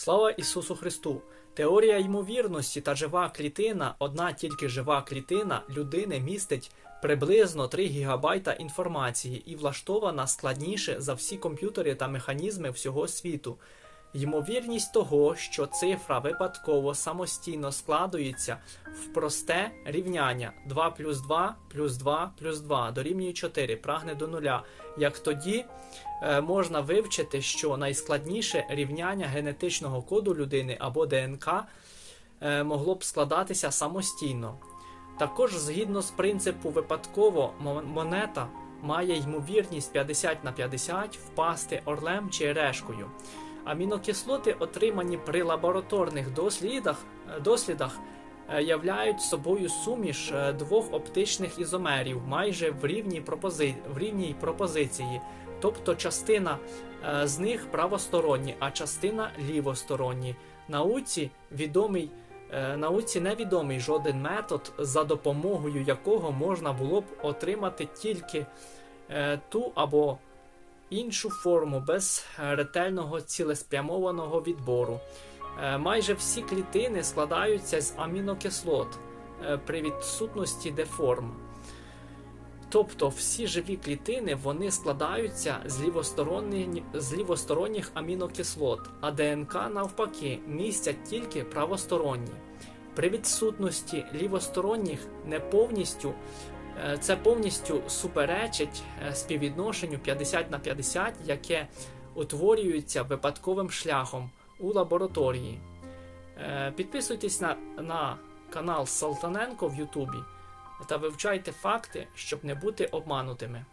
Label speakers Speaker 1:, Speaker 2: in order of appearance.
Speaker 1: Слава Ісусу Христу! Теорія ймовірності та жива клітина, одна тільки жива клітина людини містить приблизно 3 ГБ інформації і влаштована складніше за всі комп'ютери та механізми всього світу. Ймовірність того, що цифра випадково самостійно складується в просте рівняння 2 плюс 2 плюс 2 плюс 2 дорівнює 4, прагне до нуля. Як тоді е, можна вивчити, що найскладніше рівняння генетичного коду людини або ДНК е, могло б складатися самостійно. Також, згідно з принципу випадково, монета має ймовірність 50 на 50 впасти орлем чи решкою. Амінокислоти, отримані при лабораторних дослідах, е, дослідах е, являють собою суміш е, двох оптичних ізомерів майже в рівній, пропози... в рівній пропозиції, тобто частина з них правосторонні, а частина лівосторонні. Науці відомий Науці невідомий жоден метод, за допомогою якого можна було б отримати тільки ту або іншу форму без е, ретельного цілеспрямованого відбору. Е, Майже всі клітини складаються з амінокислот е, при відсутності деформ. Тобто всі живі клітини вони складаються з, лівосторонні, з лівосторонніх амінокислот, а ДНК навпаки містять тільки правосторонні. При відсутності лівосторонніх не повністю це повністю суперечить е, співвідношенню 50 на 50, яке утворюється випадковим шляхом у лабораторії. Е, Підписуйтесь на, на канал Салтаненко в Ютубі та вивчайте факти, щоб не бути обманутими.